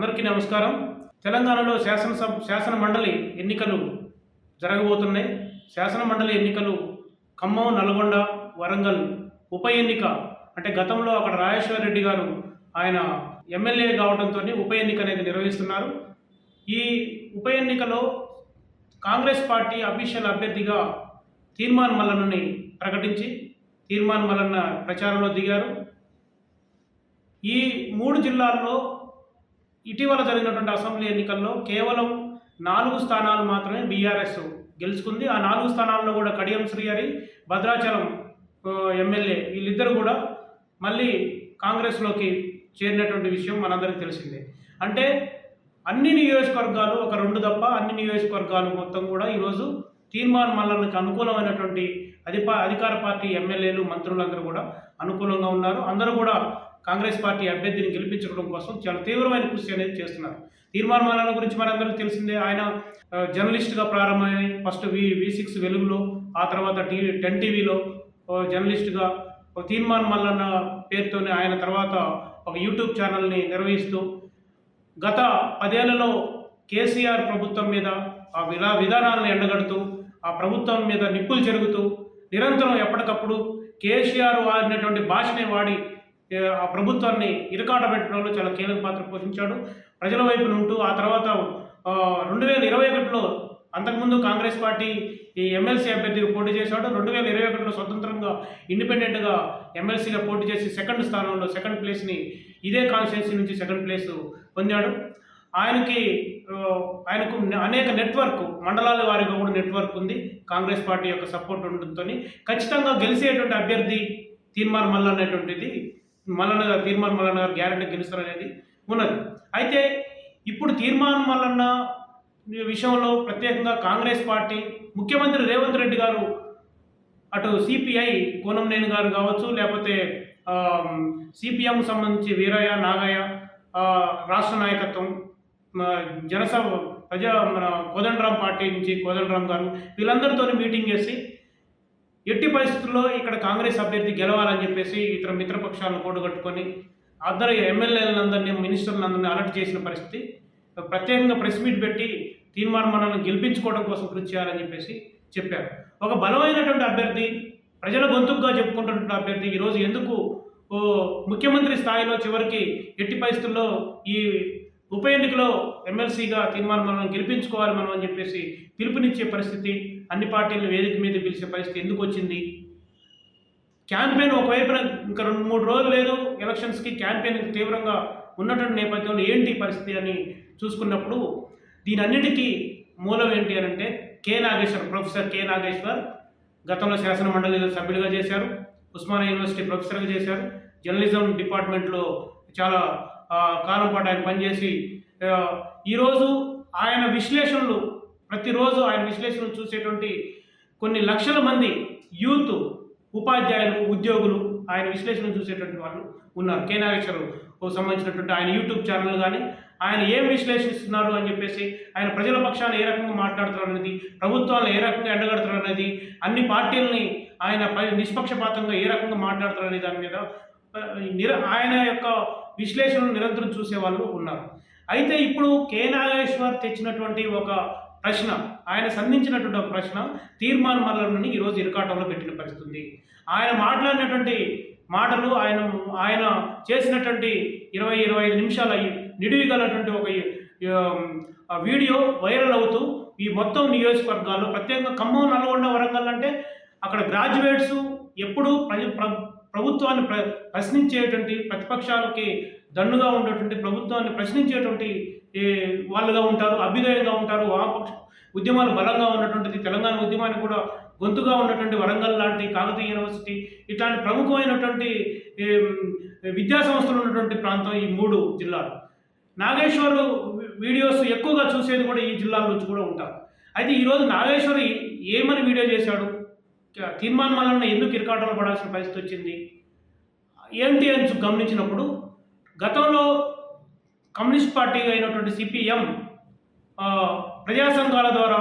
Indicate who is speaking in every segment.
Speaker 1: అందరికీ నమస్కారం. తెలంగాణలో శాసనసభ శాసన మండలి ఎన్నికలు జరగబోతున్నాయి. శాసన మండలి ఎన్నికలు ఖమ్మం నల్గొండ వరంగల్ ఉప ఎన్నిక అంటే గతంలో అక్కడ రాజేశ్వర రెడ్డి గారు ఆయన ఎమ్మెల్యే కావడంతో ఉప ఎన్నిక అనేది నిర్వహిస్తున్నారు. ఈ ఉప ఎన్నికలో కాంగ్రెస్ పార్టీ అఫీషియల్ అభ్యర్థిగా తీర్మాన్ మల్లన్నని ప్రకటించి తీర్మాన్ మల్లన్న ప్రచారంలో దిగారు. ఈ మూడు జిల్లాల్లో ఇటీవల జరిగినటువంటి అసెంబ్లీ ఎన్నికల్లో కేవలం నాలుగు స్థానాలు మాత్రమే బీఆర్ఎస్ గెలుచుకుంది. ఆ నాలుగు స్థానాల్లో కూడా కడియం శ్రీహరి భద్రాచలం ఎమ్మెల్యే వీళ్ళిద్దరు కూడా మళ్ళీ కాంగ్రెస్లోకి చేరినటువంటి విషయం మనందరికీ తెలిసిందే. అంటే అన్ని నియోజకవర్గాలు ఒక రెండు తప్ప అన్ని నియోజకవర్గాలు మొత్తం కూడా ఈరోజు తీర్మాన్ మల్లన్నకు అనుకూలమైనటువంటి అధిపా అధికార పార్టీ ఎమ్మెల్యేలు మంత్రులందరూ కూడా అనుకూలంగా ఉన్నారు. అందరూ కూడా కాంగ్రెస్ పార్టీ అభ్యర్థిని గెలిపించడం కోసం చాలా తీవ్రమైన కృషి అనేది చేస్తున్నారు. తీర్మాన్ మల్లన్న గురించి మనందరికీ తెలిసిందే ఆయన జర్నలిస్ట్గా ప్రారంభమై ఫస్ట్ వి వి సిక్స్ వెలుగులో ఆ తర్వాత టీవీ టెన్ టీవీలో జర్నలిస్ట్గా తీర్మాన్ మల్లన్న పేరుతోనే ఆయన తర్వాత ఒక యూట్యూబ్ ఛానల్ని నిర్వహిస్తూ గత పదేళ్ళలో కేసీఆర్ ప్రభుత్వం మీద ఆ విధా విధానాలను ఎండగడుతూ ఆ ప్రభుత్వం మీద నిప్పులు జరుగుతూ నిరంతరం ఎప్పటికప్పుడు కేసీఆర్ వాడినటువంటి భాషనే వాడి ఆ ప్రభుత్వాన్ని ఇరకాట పెట్టడంలో చాలా కీలక పాత్ర పోషించాడు. ప్రజల వైపున ఉంటూ ఆ తర్వాత రెండు వేల ఇరవై ఒకటిలో అంతకుముందు కాంగ్రెస్ పార్టీ ఈ ఎమ్మెల్సీ అభ్యర్థిగా పోటీ చేశాడు. రెండు వేల ఇరవై ఒకటిలో స్వతంత్రంగా ఇండిపెండెంట్గా ఎమ్మెల్సీగా పోటీ చేసి సెకండ్ స్థానంలో సెకండ్ ప్లేస్ని ఇదే కాన్స్టిట్యున్సీ నుంచి సెకండ్ ప్లేస్ పొందాడు. ఆయనకి ఆయనకు అనేక నెట్వర్క్ మండలాల వారిగా కూడా నెట్వర్క్ ఉంది. కాంగ్రెస్ పార్టీ యొక్క సపోర్ట్ ఉండడంతో ఖచ్చితంగా గెలిచేటువంటి అభ్యర్థి తీర్మానం మల్ల అనేటువంటిది మల్లన్న గారు తీర్మాన్ మల్లన్న గారు గ్యారంటీ గెలుస్తారనేది ఉన్నది. అయితే ఇప్పుడు తీర్మాన్ మల్లన్న విషయంలో ప్రత్యేకంగా కాంగ్రెస్ పార్టీ ముఖ్యమంత్రి రేవంత్ రెడ్డి గారు అటు సిపిఐ కోనంనేని గారు కావచ్చు లేకపోతే సిపిఎం సంబంధించి వీరయ్య నాగయ్య రాష్ట్ర నాయకత్వం జనసభ ప్రజా మన కోదండరాం పార్టీ నుంచి కోదండరాం గారు వీళ్ళందరితో మీటింగ్ చేసి ఎట్టి పరిస్థితుల్లో ఇక్కడ కాంగ్రెస్ అభ్యర్థి గెలవాలని చెప్పేసి ఇతర మిత్రపక్షాలను కూడగట్టుకొని అందరు ఎమ్మెల్యేలందరినీ మినిస్టర్లందరినీ అలర్ట్ చేసిన పరిస్థితి. ప్రత్యేకంగా ప్రెస్ మీట్ పెట్టి తీర్మానం మనల్ని గెలిపించుకోవడం కోసం కృషి చేయాలని చెప్పేసి చెప్పారు. ఒక బలమైనటువంటి అభ్యర్థి ప్రజల గొంతుకుగా చెప్పుకుంటున్న అభ్యర్థి ఈరోజు ఎందుకు ముఖ్యమంత్రి స్థాయిలో చివరికి ఎట్టి పరిస్థితుల్లో ఈ ఉప ఎన్నికలో ఎమ్మెల్సీగా తీర్మానం మనం గెలిపించుకోవాలి మనం అని చెప్పేసి పిలుపునిచ్చే పరిస్థితి అన్ని పార్టీలను వేదిక మీద పిలిచే పరిస్థితి ఎందుకు వచ్చింది? క్యాంపెయిన్ ఒకవైపున ఇంకా రెండు మూడు రోజులు లేదు. ఎలక్షన్స్కి క్యాంపెయిన్ తీవ్రంగా ఉన్నటువంటి నేపథ్యంలో ఏంటి పరిస్థితి అని చూసుకున్నప్పుడు దీని అన్నిటికీ మూలం ఏంటి అని అంటే K Nageshwar professor K Nageshwar గతంలో శాసన మండలి సభ్యులుగా చేశారు. ఉస్మానియా యూనివర్సిటీ ప్రొఫెసర్గా చేశారు. జర్నలిజం డిపార్ట్మెంట్లో చాలా కాలం పాటు ఆయన పనిచేసి ఈరోజు ఆయన విశ్లేషణలు ప్రతిరోజు ఆయన విశ్లేషణలు చూసేటువంటి కొన్ని లక్షల మంది యూత్ ఉపాధ్యాయులు ఉద్యోగులు ఆయన విశ్లేషణ చూసేటువంటి వాళ్ళు ఉన్నారు. కే నాగేశ్వరరావు సంబంధించినటువంటి ఆయన యూట్యూబ్ ఛానల్ కానీ ఆయన ఏం విశ్లేషిస్తున్నారు అని చెప్పేసి ఆయన ప్రజల పక్షాన ఏ రకంగా మాట్లాడుతున్నారు అనేది ప్రభుత్వాలను ఏ రకంగా ఎండగడుతున్నారు అనేది అన్ని పార్టీలని ఆయన నిష్పక్షపాతంగా ఏ రకంగా మాట్లాడుతున్నారు అనే దాని మీద నిర ఆయన యొక్క విశ్లేషణను నిరంతరం చూసే వాళ్ళు ఉన్నారు. అయితే ఇప్పుడు కే నాగేశ్వర్ తెచ్చినటువంటి ఒక ప్రశ్న ఆయన సంధించినటువంటి ఒక ప్రశ్న తీర్మాన్ మల్లన్నని ఈరోజు ఇరుకాటంలో పెట్టిన పరిస్థితుంది. ఆయన మాట్లాడినటువంటి మాటలు ఆయన ఆయన చేసినటువంటి ఇరవై ఇరవై ఐదు నిమిషాల నిడివిగలటువంటి నిడివి గలటువంటి ఒక వీడియో వైరల్ అవుతూ ఈ మొత్తం నియోజకవర్గాల్లో ప్రత్యేకంగా ఖమ్మం నల్గొండ వరంగల్ అంటే అక్కడ గ్రాడ్యుయేట్స్ ఎప్పుడూ ప్ర- ప్రభుత్వాన్ని ప్ర ప్రశ్నించేటువంటి ప్రతిపక్షాలకి దండుగా ఉండేటువంటి ప్రభుత్వాన్ని ప్రశ్నించేటువంటి వాళ్ళుగా ఉంటారు అభ్యుదయంగా ఉంటారు వామపక్ష ఉద్యమాలు బలంగా ఉన్నటువంటిది తెలంగాణ ఉద్యమానికి కూడా గొంతుగా ఉన్నటువంటి వరంగల్ లాంటి కాకతీయ యూనివర్సిటీ ఇట్లాంటి ప్రముఖమైనటువంటి విద్యా సంస్థలు ఉన్నటువంటి ప్రాంతం ఈ మూడు జిల్లాలు. నాగేశ్వర్ వీడియోస్ ఎక్కువగా చూసేది కూడా ఈ జిల్లాల నుంచి కూడా ఉంటారు. అయితే ఈరోజు నాగేశ్వరి ఏమని వీడియో చేశాడు? తీర్మానం వలన ఎందుకు ఇరకాటంలో పడాల్సిన పరిస్థితి వచ్చింది? ఏంటి అని గమనించినప్పుడు గతంలో కమ్యూనిస్ట్ పార్టీ అయినటువంటి సిపిఎం ప్రజా సంఘాల ద్వారా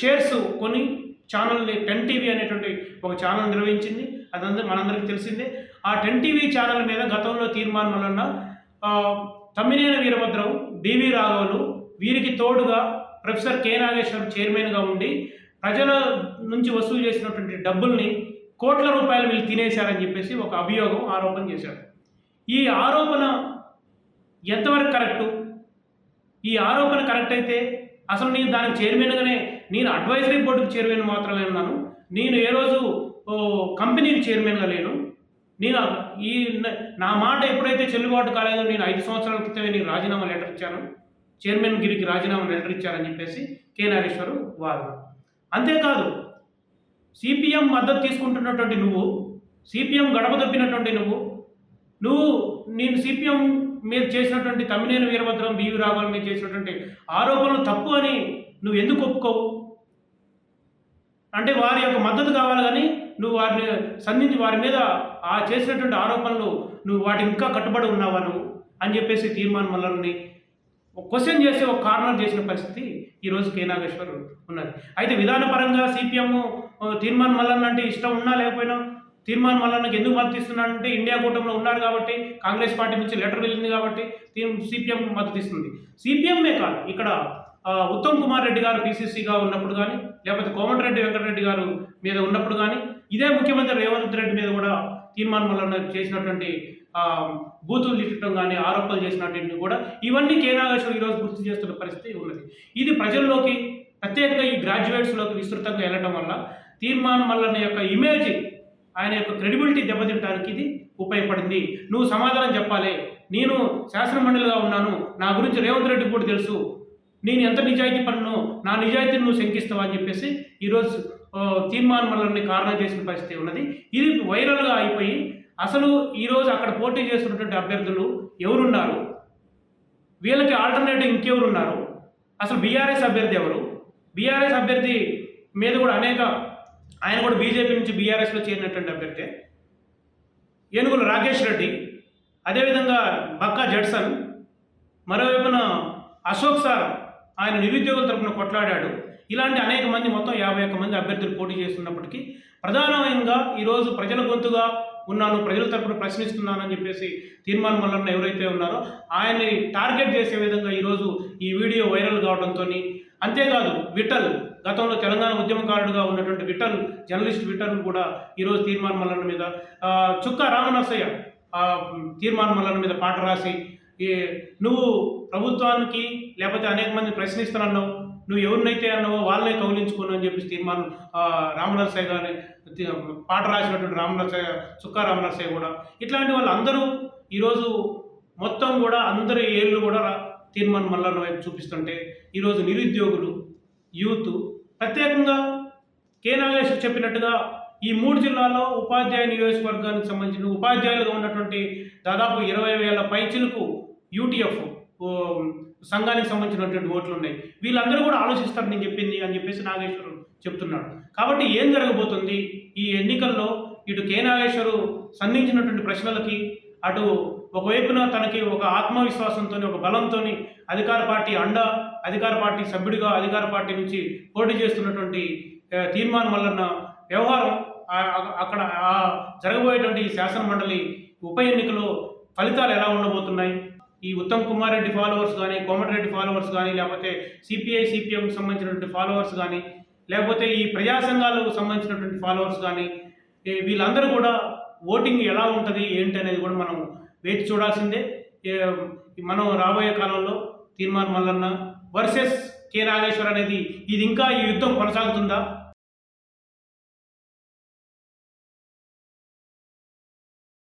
Speaker 1: షేర్స్ కొని ఛానల్ని టెన్ టీవీ అనేటువంటి ఒక ఛానల్ నిర్వహించింది. అదంతా మనందరికీ తెలిసిందే. ఆ టెన్ టీవీ ఛానల్ మీద గతంలో తీర్మానం వలన తమ్మినేని వీరభద్రం బివి రాఘవులు వీరికి తోడుగా ప్రొఫెసర్ కె నాగేశ్వర్ చైర్మన్గా ఉండి ప్రజల నుంచి వసూలు చేసినటువంటి డబ్బుల్ని కోట్ల రూపాయలు వీళ్ళు తినేశారని చెప్పేసి ఒక అభియోగం ఆరోపణ చేశారు. ఈ ఆరోపణ ఎంతవరకు కరెక్టు? ఈ ఆరోపణ కరెక్ట్ అయితే అసలు నేను దానికి చైర్మన్గానే నేను అడ్వైజరీ బోర్డుకి చైర్మన్ మాత్రమే ఉన్నాను. నేను ఏ రోజు కంపెనీకి చైర్మన్గా లేను. నేను ఈ నా మాట ఎప్పుడైతే చెల్లుబాటు కాలేదో నేను ఐదు సంవత్సరాల క్రితమే నేను రాజీనామా లెటర్ ఇచ్చాను. చైర్మన్ గిరికి రాజీనామా లెటర్ ఇచ్చారని చెప్పేసి కె. నాగేశ్వరు వాదన అంతేకాదు సిపిఎం మద్దతు తీసుకుంటున్నటువంటి నువ్వు సిపిఎం గడప తప్పినటువంటి నువ్వు నువ్వు నేను సిపిఎం మీద చేసినటువంటి తమ్మినేని వీరభద్రం బివి రాఘవన్ మీద చేసినటువంటి ఆరోపణలు తప్పు అని నువ్వు ఎందుకు ఒప్పుకోవు? అంటే వారి యొక్క మద్దతు కావాలి కానీ నువ్వు వారిని సంధించి వారి మీద ఆ చేసినటువంటి ఆరోపణలు నువ్వు వాటి ఇంకా కట్టుబడి ఉన్నావా నువ్వు? అని చెప్పేసి తీర్మానం మల్లల్ని క్వశ్చన్ చేసి ఒక కార్నర్ చేసిన పరిస్థితి ఈరోజు కే నాగేశ్వర్ ఉన్నది. అయితే విధానపరంగా సిపిఎం తీర్మానం మల్లన్న అంటే ఇష్టం ఉన్నా లేకపోయినా తీర్మాన్ మల్లన్నకి ఎందుకు మద్దతు ఇస్తున్నాడంటే ఇండియా కూటమిలో ఉన్నాడు కాబట్టి కాంగ్రెస్ పార్టీ నుంచి లెటర్ వెళ్ళింది కాబట్టి సిపిఎం మద్దతు ఇస్తుంది. సిపిఎంఏ కాదు ఇక్కడ ఉత్తమ్ కుమార్ రెడ్డి గారు పిసిసిగా ఉన్నప్పుడు కానీ లేకపోతే కోమటిరెడ్డి వెంకటరెడ్డి గారు మీద ఉన్నప్పుడు కానీ ఇదే ముఖ్యమంత్రి రేవంత్ రెడ్డి మీద కూడా తీర్మాన్ మల్లన్న చేసినటువంటి బూతులు తిట్టడం కానీ ఆరోపణలు చేసినటువంటి కూడా ఇవన్నీ కే నాగేశ్వర్ ఈరోజు గుర్తు చేస్తున్న పరిస్థితి ఉన్నది. ఇది ప్రజల్లోకి ప్రత్యేకంగా ఈ గ్రాడ్యుయేట్స్లోకి విస్తృతంగా వెళ్ళడం వల్ల తీర్మాన్ మల్లన్న యొక్క ఇమేజ్ ఆయన యొక్క క్రెడిబిలిటీ దెబ్బతింటానికి ఇది ఉపయోగపడింది. నువ్వు సమాధానం చెప్పాలి. నేను శాసనమండలిగా ఉన్నాను. నా గురించి రేవంత్ రెడ్డి కూడా తెలుసు. నేను ఎంత నిజాయితీ పన్ను నా నిజాయితీని నువ్వు శంకిస్తావు అని చెప్పేసి ఈరోజు ఆ, తీర్మానం కారణం చేసిన పరిస్థితి ఉన్నది. ఇది వైరల్గా అయిపోయి అసలు ఈరోజు అక్కడ పోటీ చేస్తున్నటువంటి అభ్యర్థులు ఎవరున్నారు? వీళ్ళకి ఆల్టర్నేటివ్ ఇంకెవరున్నారు? అసలు బీఆర్ఎస్ అభ్యర్థి ఎవరు? బీఆర్ఎస్ అభ్యర్థి మీద కూడా అనేక ఆయన కూడా బీజేపీ నుంచి బీఆర్ఎస్లో చేరినటువంటి అభ్యర్థి. ఏనుగులు రాకేష్ రెడ్డి అదేవిధంగా బక్కా జడ్సన్ మరోవైపున అశోక్ సార్ ఆయన నిరుద్యోగుల తరపున కొట్లాడాడు. ఇలాంటి అనేక మంది మొత్తం యాభై ఒక్క మంది అభ్యర్థులు పోటీ చేస్తున్నప్పటికీ ప్రధానంగా ఈరోజు ప్రజల గొంతుగా ఉన్నాను ప్రజల తరపున ప్రశ్నిస్తున్నానని చెప్పేసి తీర్మానం మల్లన్న ఎవరైతే ఉన్నారో ఆయన్ని టార్గెట్ చేసే విధంగా ఈరోజు ఈ వీడియో వైరల్ కావడంతో అంతేకాదు విఠల్ గతంలో తెలంగాణ ఉద్యమకారుడుగా ఉన్నటువంటి విఠల్ జర్నలిస్ట్ విఠల్ కూడా ఈరోజు తీర్మాన్ మల్లన్న మీద చుక్క రామనర్సయ్య తీర్మాన్ తీర్మానం మల్లన్న మీద పాట రాసి ఈ నువ్వు ప్రభుత్వానికి లేకపోతే అనేక మంది ప్రశ్నిస్తున్నావు నువ్వు ఎవరినైతే అన్నావో వాళ్ళనే కౌలించుకోను అని చెప్పేసి తీర్మానం ఆ, రామనరసయ్య గారి పాట రాసినటువంటి రామనరసయ్య చుక్కా రామనరసయ్య కూడా. ఇట్లాంటి వాళ్ళందరూ ఈరోజు మొత్తం కూడా అందరి ఏళ్ళు కూడా తీర్మానం మల్లన్న వైపు చూపిస్తుంటే ఈరోజు నిరుద్యోగులు యూత్. ప్రత్యేకంగా కే నాగేశ్వర్ చెప్పినట్టుగా ఈ మూడు జిల్లాల్లో ఉపాధ్యాయ నియోజకవర్గానికి సంబంధించిన ఉపాధ్యాయులుగా ఉన్నటువంటి దాదాపు ఇరవై వేల పైచిలకు యూటీఎఫ్ సంఘానికి సంబంధించినటువంటి ఓట్లు ఉన్నాయి. వీళ్ళందరూ కూడా ఆలోచిస్తారు నేను చెప్పింది అని చెప్పేసి నాగేశ్వరు చెప్తున్నాడు. కాబట్టి ఏం జరగబోతుంది? ఈ ఎన్నికల్లో ఇటు కే నాగేశ్వరు సంధించినటువంటి ప్రశ్నలకి అటు ఒకవైపున తనకి ఒక ఆత్మవిశ్వాసంతో ఒక బలంతో అధికార పార్టీ అండ అధికార పార్టీ సభ్యుడిగా అధికార పార్టీ నుంచి పోటీ చేస్తున్నటువంటి తీర్మానం వలన వ్యవహారం అక్కడ జరగబోయేటువంటి శాసన మండలి ఉప ఎన్నికలో ఫలితాలు ఎలా ఉండబోతున్నాయి? ఈ ఉత్తమ్ కుమార్ రెడ్డి ఫాలోవర్స్ కానీ కోమటిరెడ్డి ఫాలోవర్స్ కానీ లేకపోతే సిపిఐ సిపిఎంకి సంబంధించినటువంటి ఫాలోవర్స్ కానీ లేకపోతే ఈ ప్రజా సంఘాలకు సంబంధించినటువంటి ఫాలోవర్స్ కానీ వీళ్ళందరూ కూడా ఓటింగ్ ఎలా ఉంటుంది ఏంటి అనేది కూడా మనం వేచి చూడాల్సిందే. మనం రాబోయే కాలంలో తీర్మానం మల్లన్న వర్సెస్ కె నాగేశ్వర్ అనేది ఇది ఇంకా ఈ యుద్ధం కొనసాగుతుందా?